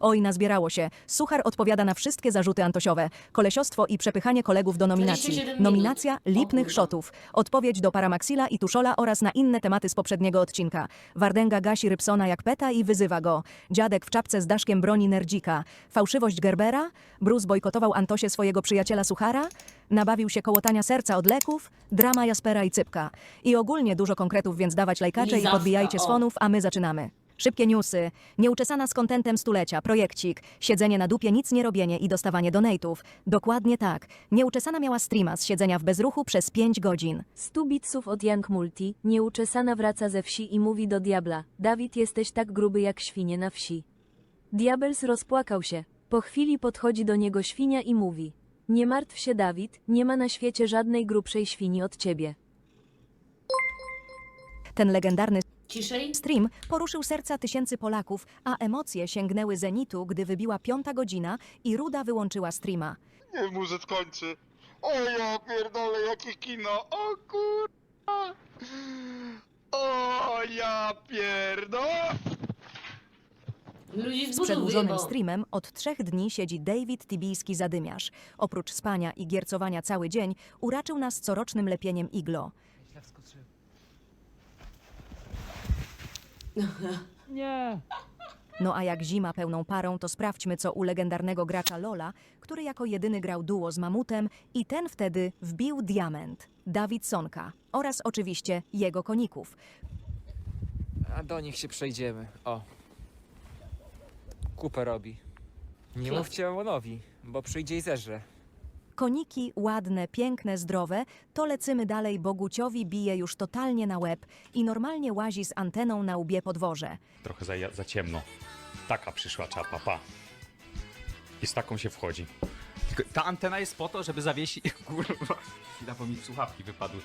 Oj, nazbierało się. Suchar odpowiada na wszystkie zarzuty antosiowe. Kolesiostwo i przepychanie kolegów do nominacji. 27 minut. Nominacja lipnych szotów. Odpowiedź do Paramaxila i Tuszola oraz na inne tematy z poprzedniego odcinka. Wardęga gasi Rybsona jak peta i wyzywa go. Dziadek w czapce z daszkiem broni Nerdzika. Fałszywość Gerbera. Bruce bojkotował Antosie swojego przyjaciela Suchara. Nabawił się kołotania serca od leków. Drama Jaspera i Cypka. I ogólnie dużo konkretów, więc dawać lajkacze i Lizawka, podbijajcie o. fonów, a my zaczynamy. Szybkie newsy, nieuczesana z kontentem stulecia, projekcik, siedzenie na dupie, nic nie robienie i dostawanie donate'ów. Dokładnie tak. Nieuczesana miała streama z siedzenia w bezruchu przez 5 godzin. 100 bitsów od Young Multi, nieuczesana wraca ze wsi i mówi do diabla, Dawid jesteś tak gruby jak świnie na wsi. Diabels rozpłakał się. Po chwili podchodzi do niego świnia i mówi, nie martw się Dawid, nie ma na świecie żadnej grubszej świni od ciebie. Ten legendarny Ciszej? stream poruszył serca tysięcy Polaków, a emocje sięgnęły zenitu, gdy wybiła piąta godzina i Ruda wyłączyła streama. Nie może skończy. O ja pierdolę, jakie kino. O kurwa. O ja pierdolę. Ludzi z przedłużonym wyjebał. streamem od trzech dni siedzi David Tibijski Zadymiarz. Oprócz spania i giercowania cały dzień, uraczył nas corocznym lepieniem iglo. Nie. No a jak zima pełną parą, to sprawdźmy co u legendarnego gracza Lola, który jako jedyny grał duo z Mamutem i ten wtedy wbił diament. Dawid Sonka oraz oczywiście jego koników. A do nich się przejdziemy. O. Kupę robi. Nie mówcie Omonowi, bo przyjdzie i zerze. Koniki ładne, piękne, zdrowe, to lecymy dalej, bo Guciowi bije już totalnie na łeb i normalnie łazi z anteną na łbie podworze. Trochę za, za ciemno. Taka przyszła czapa, pa. I z taką się wchodzi. Tylko ta antena jest po to, żeby zawiesić... Kurwa. Chwila, bo mi słuchawki wypadły.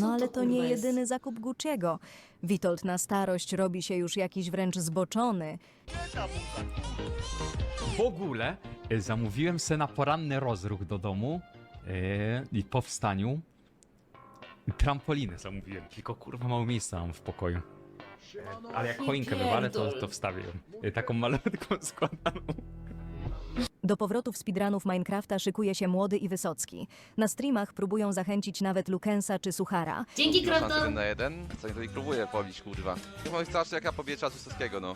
No to, ale to kurwa, nie jest? jedyny zakup Gucciego. Witold na starość robi się już jakiś wręcz zboczony. W ogóle e, zamówiłem se na poranny rozruch do domu e, i po wstaniu trampolinę zamówiłem. Tylko kurwa mało miejsca mam w pokoju. Ale jak choinkę wywalę, to, to wstawię ją. E, Taką malutką składaną. Do powrotów speedrunów Minecrafta szykuje się młody i Wysocki. Na streamach próbują zachęcić nawet Lukensa czy Suchara. Dzięki, jeden na jeden? Co nie próbuję pobić, kurwa. Chyba jest strasznie jak ja pobiję czasu Saskiego, no.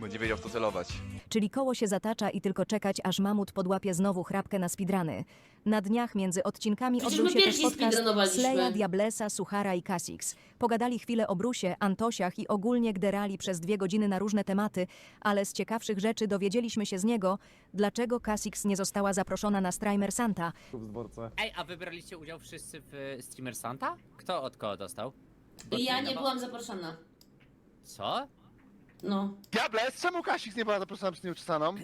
Będzie wiedział w co celować. Czyli koło się zatacza i tylko czekać, aż mamut podłapie znowu chrapkę na speedruny. Na dniach między odcinkami Przecież odbył my się też pierwsi podcast speedrunowaliśmy. Sleja, Diablesa, Suchara i Kasix. Pogadali chwilę o Brusie, Antosiach i ogólnie gderali przez dwie godziny na różne tematy, ale z ciekawszych rzeczy dowiedzieliśmy się z niego, dlaczego Kasix nie została zaproszona na Strimer Santa. Ej, a wybraliście udział wszyscy w y, Streamer Santa? Kto od kogo dostał? Ja nie byłam zaproszona. Co? No. Diables, czemu Kasik nie była zaproszona przez nieuczesaną?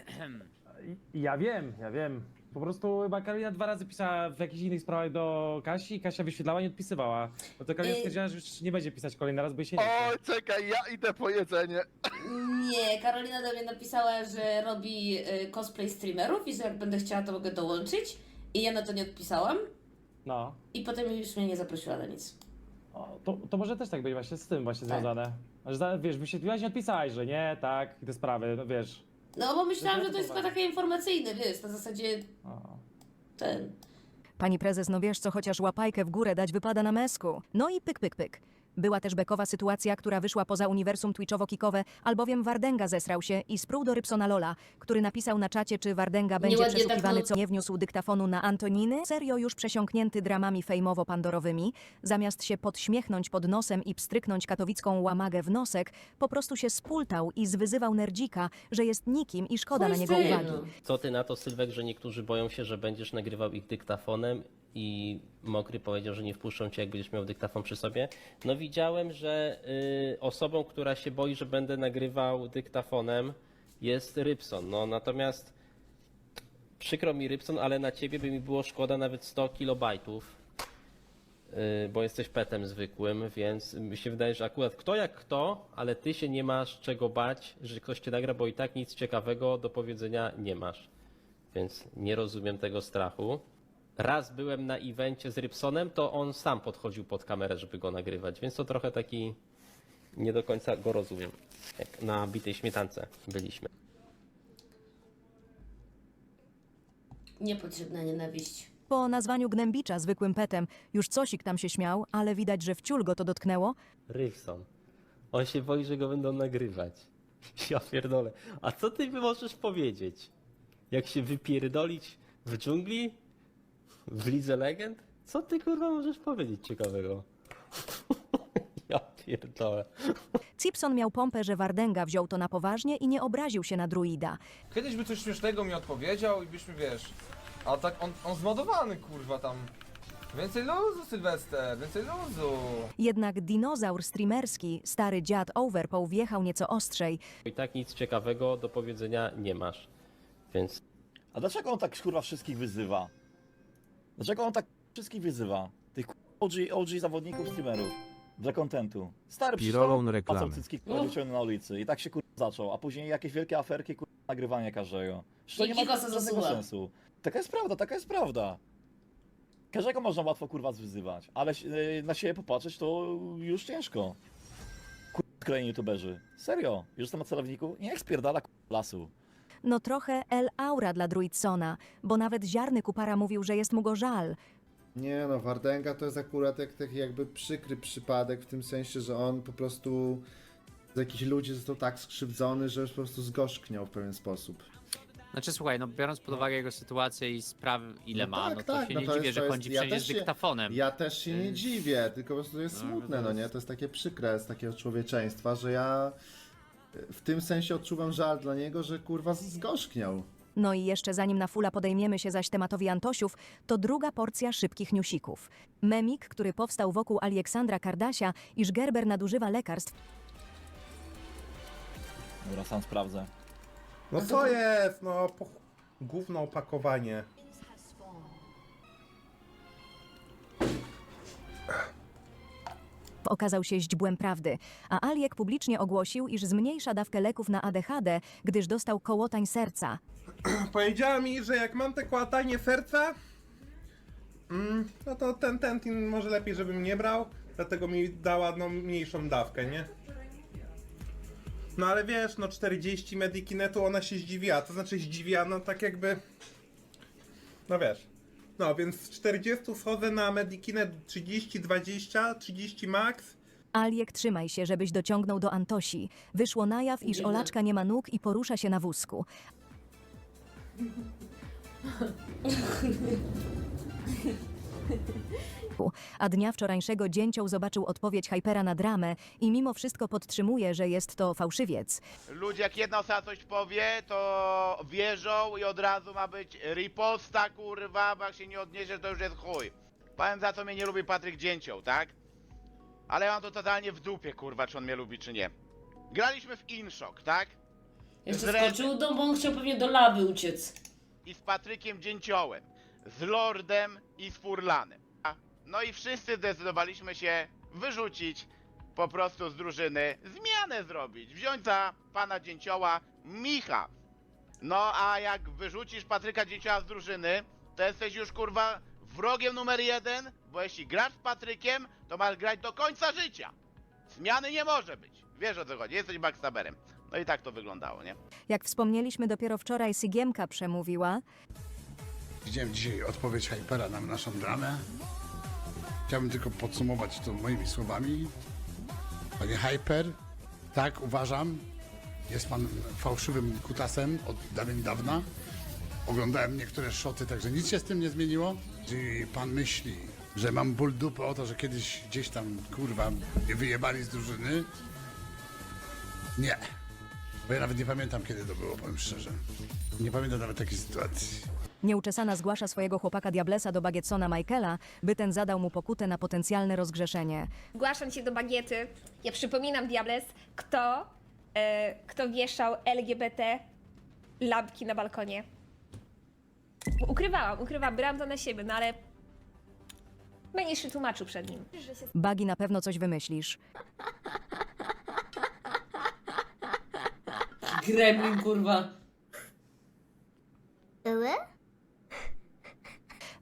Ja wiem, ja wiem. Po prostu chyba Karolina dwa razy pisała w jakichś innych sprawach do Kasi, Kasia wyświetlała i nie odpisywała. No to Karolina Ej. stwierdziła, że już nie będzie pisać kolejny raz, bo jej się nie O, czekaj, ja idę po jedzenie. Nie, Karolina do mnie napisała, że robi y, cosplay streamerów i że jak będę chciała, to mogę dołączyć. I ja na to nie odpisałam. No. I potem już mnie nie zaprosiła na nic. O, to, to może też tak być właśnie z tym właśnie Tak. związane. Że za- wiesz, wyświetliłaś i odpisałeś, że nie, tak, i te sprawy, no wiesz. No bo myślałam, że to jest tylko takie informacyjne, wiesz, na zasadzie O. ten. Pani prezes, no wiesz co, chociaż łapajkę w górę dać wypada na mesku. No i pyk, pyk, pyk. Była też bekowa sytuacja, która wyszła poza uniwersum twitchowo-kikowe, albowiem Wardęga zesrał się i sprół do Rybsona Lola, który napisał na czacie, czy Wardęga będzie Nieładnie tak, przesłuchiwany, no. co nie wniósł dyktafonu na Antoniny. Serio już przesiąknięty dramami fejmowo-pandorowymi, zamiast się podśmiechnąć pod nosem i pstryknąć katowicką łamagę w nosek, po prostu się spultał i zwyzywał nerdzika, że jest nikim i szkoda na Chuj z niego tym, uwagi. Co ty na to, Sylwek, że niektórzy boją się, że będziesz nagrywał ich dyktafonem i Mokry powiedział, że nie wpuszczą cię, jak będziesz miał dyktafon przy sobie? No widziałem, że y, osobą, która się boi, że będę nagrywał dyktafonem jest Rybson. No natomiast przykro mi Rybson, ale na ciebie by mi było szkoda nawet 100 kilobajtów. y, Bo jesteś petem zwykłym, więc mi się wydaje, że akurat kto jak kto, ale ty się nie masz czego bać, że ktoś cię nagra, bo i tak nic ciekawego do powiedzenia nie masz. Więc nie rozumiem tego strachu. Raz byłem na evencie z Rybsonem, to on sam podchodził pod kamerę, żeby go nagrywać, więc to trochę taki nie do końca go rozumiem. Jak na bitej śmietance byliśmy. Niepotrzebna nienawiść. Po nazwaniu gnębicza zwykłym petem już cosik tam się śmiał, ale widać, że wciul go to dotknęło. Rybson. On się boi, że go będą nagrywać. Ja pierdolę. A co ty mi możesz powiedzieć? Jak się wypierdolić w dżungli? W Lidze Legend? Co ty kurwa możesz powiedzieć ciekawego? ja pierdolę. Cipson miał pompę, że Wardenga wziął to na poważnie i nie obraził się na druida. Kiedyś by coś śmiesznego mi odpowiedział i byśmy, wiesz... A tak on, on zmodowany, kurwa, tam... Więcej luzu, Sylwester, więcej luzu. Jednak dinozaur streamerski, stary dziad Overpoł wjechał nieco ostrzej. I tak nic ciekawego do powiedzenia nie masz. Więc A dlaczego on tak kurwa wszystkich wyzywa? Dlaczego on tak wszystkich wyzywa? Tych OG, OG zawodników streamerów. Dla kontentu. Stary Pirolą reklamy. Cycki kurwa na ulicy i tak się kurwa zaczął, a później jakieś wielkie aferki kurwa nagrywanie każdego. Że to nie ma kosa żadnego sensu. Taka jest prawda, taka jest prawda. Każdego można łatwo kurwa zwyzywać, ale yy, na siebie popatrzeć to już ciężko. Kurwa kolejni youtuberzy. Serio, już jestem na celowniku? Niech spierdala kurwa lasu. No trochę El Aura dla Druidsona, bo nawet ziarny Kupara mówił, że jest mu go żal. Nie no, Wardenga to jest akurat jak taki jakby przykry przypadek w tym sensie, że on po prostu z jakichś ludzi został tak skrzywdzony, że już po prostu zgorzkniał w pewien sposób. Znaczy słuchaj, no biorąc pod uwagę jego sytuację i spraw ile No ma, tak, no to tak, się no nie to dziwię, jest- że jest- chodzi ja wszędzie też z się- dyktafonem. Ja też się nie dziwię, tylko po prostu jest no, smutne, to no jest- nie? To jest takie przykre z takiego człowieczeństwa, że ja w tym sensie odczuwam żal dla niego, że kurwa zgorzkniał. No i jeszcze zanim na fula podejmiemy się zaś tematowi Antosiów, to druga porcja szybkich newsików. Memik, który powstał wokół Aleksandra Kardasia, iż Gerber nadużywa lekarstw, Dobra, sam sprawdzę. No co jest, no... Po... Gówno opakowanie. Okazał się źdźbłem prawdy, a Aliek publicznie ogłosił, iż zmniejsza dawkę leków na ADHD, gdyż dostał kołotań serca. Powiedziała mi, że jak mam te kłatanie serca, mm, no to ten tentin może lepiej, żebym nie brał, dlatego mi dała no, mniejszą dawkę, nie? No ale wiesz, no 40 Medikinetu ona się zdziwiła, to znaczy zdziwiła, no tak jakby... No wiesz. No więc z 40 schodzę na Medikinet 30, 20, 30 max. Aliek, trzymaj się, żebyś dociągnął do Antosi. Wyszło na jaw, iż. Olaczka nie ma nóg i porusza się na wózku. A dnia wczorajszego dzięcioł zobaczył odpowiedź Hypera na dramę i mimo wszystko podtrzymuje, że jest to fałszywiec. Ludzie, jak jedna osoba coś powie, to wierzą i od razu ma być riposta, kurwa, bo jak się nie odniesie, to już jest chuj. Powiem za co mnie nie lubi Patryk Dzięcioł, tak? Ale ja mam to totalnie w dupie, kurwa, czy on mnie lubi, czy nie. Graliśmy w Inshock, tak? Jeszcze Zre- skoczył do, bo on chciał pewnie do lawy uciec. I z Patrykiem Dzięciołem, z Lordem i z Furlanem. No i wszyscy zdecydowaliśmy się wyrzucić po prostu z drużyny, zmianę zrobić, wziąć za pana Dzięcioła Micha. No a jak wyrzucisz Patryka Dzięcioła z drużyny, to jesteś już kurwa wrogiem numer jeden, bo jeśli grasz z Patrykiem, to masz grać do końca życia. Zmiany nie może być. Wiesz o co chodzi, jesteś backstaberem. No i tak to wyglądało, nie? Jak wspomnieliśmy, dopiero wczoraj Sygiemka przemówiła, Widziałem dzisiaj odpowiedź Hypera na naszą dramę. Chciałbym tylko podsumować to moimi słowami. Panie Hyper, tak uważam, jest pan fałszywym kutasem od dawien dawna. Oglądałem niektóre szoty, także nic się z tym nie zmieniło. Jeżeli pan myśli, że mam ból dupy o to, że kiedyś gdzieś tam, kurwa, mnie wyjebali z drużyny, nie. Bo ja nawet nie pamiętam, kiedy to było, powiem szczerze. Nie pamiętam nawet takiej sytuacji. Nieuczesana zgłasza swojego chłopaka Diablesa do Bagietsona Michaela, by ten zadał mu pokutę na potencjalne rozgrzeszenie. Zgłaszam się do bagiety. Ja przypominam, Diables, kto, e, kto wieszał LGBT lampki na balkonie. Ukrywałam, ukrywałam, brałam to na siebie, no ale będziesz się tłumaczył przed nim. Bagi na pewno coś wymyślisz. Gremlin, kurwa.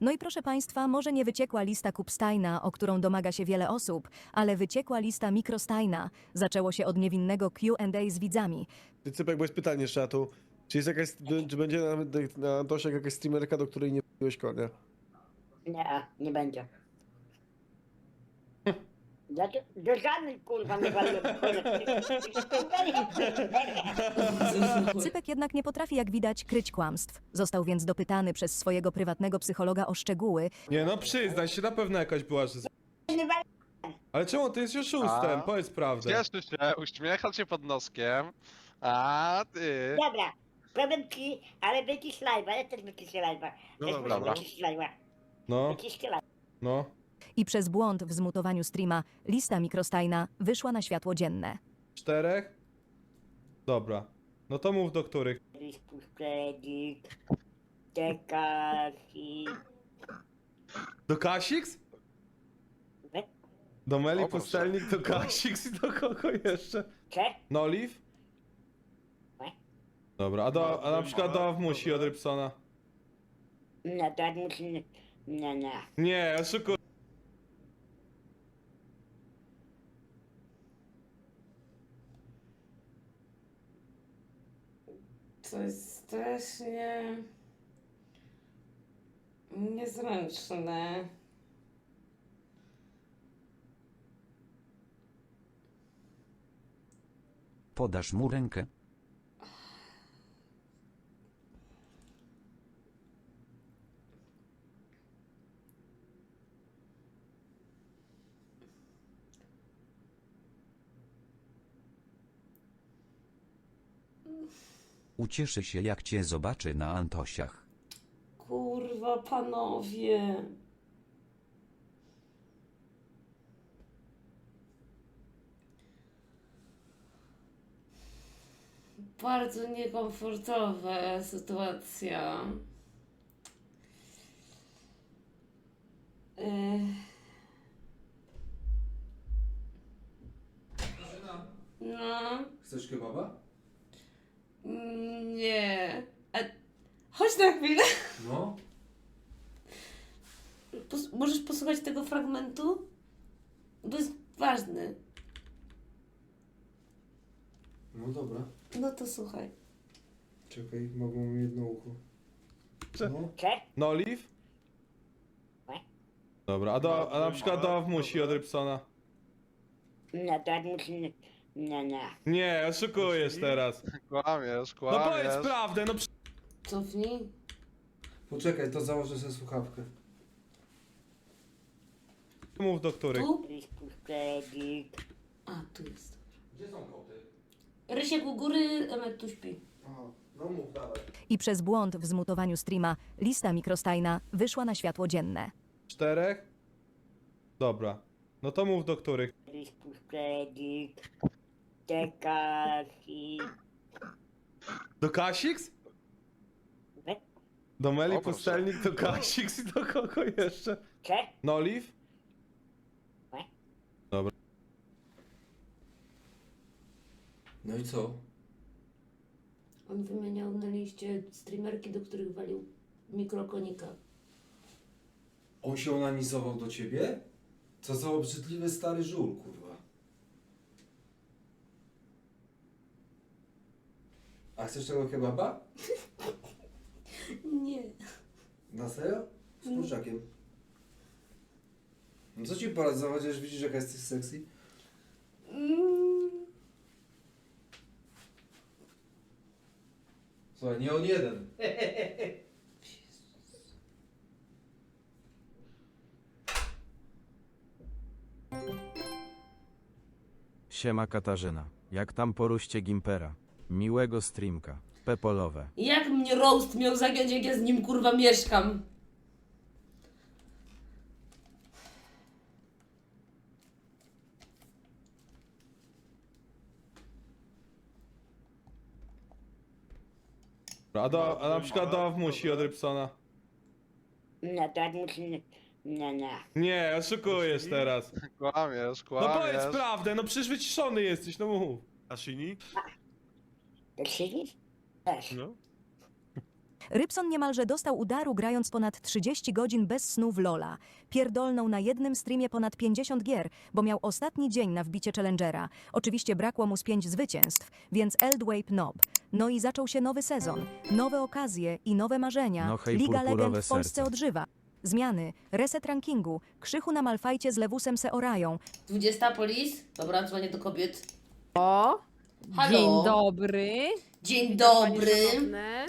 No i proszę Państwa, może nie wyciekła lista Kupsteina, o którą domaga się wiele osób, ale wyciekła lista Mikrostajna. Zaczęło się od niewinnego Q&A z widzami. Cypek, bo jest pytanie z czatu. Czy jest jakaś, czy będzie na, na Antosiach jakaś streamerka, do której nie byłeś konia? Nie, nie będzie. Znaczy, do żadnych kurwa nie walę. Cypek jednak nie potrafi, jak widać, kryć kłamstw. Został więc dopytany przez swojego prywatnego psychologa o szczegóły, Nie no, przyznaj się, na pewno jakaś była, że... Ale czemu ty jesteś oszustem? A? Powiedz prawdę. Cieszy się, uśmiechał się pod noskiem. A ty. Dobra, powiem ci, ale wycisz live'a, ja też wyciszę live'a. No dobra. live'a. No, live'a. no. I przez błąd w zmutowaniu streama lista Mikrostajna wyszła na światło dzienne. Czterech? Dobra. No to mów do których. Tekasi. Do Kasix? Nie. Do Meli O. Pustelnik, do Kasix i do kogo jeszcze? Cze? Noliv? Nie. Dobra, a, do, a na przykład do Awmusi od Rybsona? No to musi... Nie, nie. Nie, oszukuj. To jest strasznie niezręczne. Podasz mu rękę? Ucieszy się jak cię zobaczy na Antosiach. Kurwa, panowie. Bardzo niekomfortowa sytuacja. Ech. No. Chcesz kebaba? Nie. A... Chodź na chwilę. No. Pos- możesz posłuchać tego fragmentu? Bo jest ważny. No dobra. No to słuchaj. Czekaj, mogą mi jedno ucho. No. Noliv? Nie. Dobra, a, do, a na przykład do Awmusi od Rybsona? No to musi... Nie, nie. Nie, oszukujesz teraz. Kłamiesz, No kłamiesz. powiedz prawdę, no przy... Cofnij. Poczekaj, to założę sobie słuchawkę. Mów do których. Tu? Pustelnik. A, tu jest. Gdzie są koty? Rysiek u góry, Emet tu śpi. No mów, dawaj. I przez błąd w zmutowaniu streama lista Mikrostajna wyszła na światło dzienne. Czterech? Dobra. No to mów do których. Pustelnik, Tekasi. Do Kasix? Nie. Do Meli O. Pustelnik, do Kasix i do kogo jeszcze? Cze? Noliv? Nie. Dobra. No i co? On wymieniał na liście streamerki, do których walił mikrokonika. On się onanizował do ciebie? Co za obrzydliwy stary żul, kurwa. A chcesz tego kebaba? Nie. Na serio? Z kurczakiem. No co ci poradzę, chociaż widzisz jaka jesteś sexy? Mm, Słuchaj, nie on jeden. Siema Katarzyna. Jak tam poruście Gimpera? Miłego streamka. Pepolowe. Jak mnie roast miał zagiąć, jak ja z nim kurwa mieszkam? A, do, a na przykład do Awmusi od Rybsona? No to musi... Nie, nie. Nie, oszukujesz teraz. Kłamiesz, No powiedz kłamiesz. prawdę, no przecież wyciszony jesteś, no mów. A Shini? To siedzisz? Też. No. Rybson niemalże dostał udaru grając ponad 30 godzin bez snu w Lola. Pierdolnął na jednym streamie ponad 50 gier, bo miał ostatni dzień na wbicie Challengera. Oczywiście brakło mu z 5 zwycięstw, więc Eldwape Nob. No i zaczął się nowy sezon. Nowe okazje i nowe marzenia. No hej, Liga purpurowe Legend w Polsce serce. odżywa. Zmiany, reset rankingu, krzychu na Malfajcie z Lewusem se orają. 20 polis? Dobra, dzwonię do kobiet. O, Halo? dzień dobry. Dzień Witam, panie dobry. szanowne.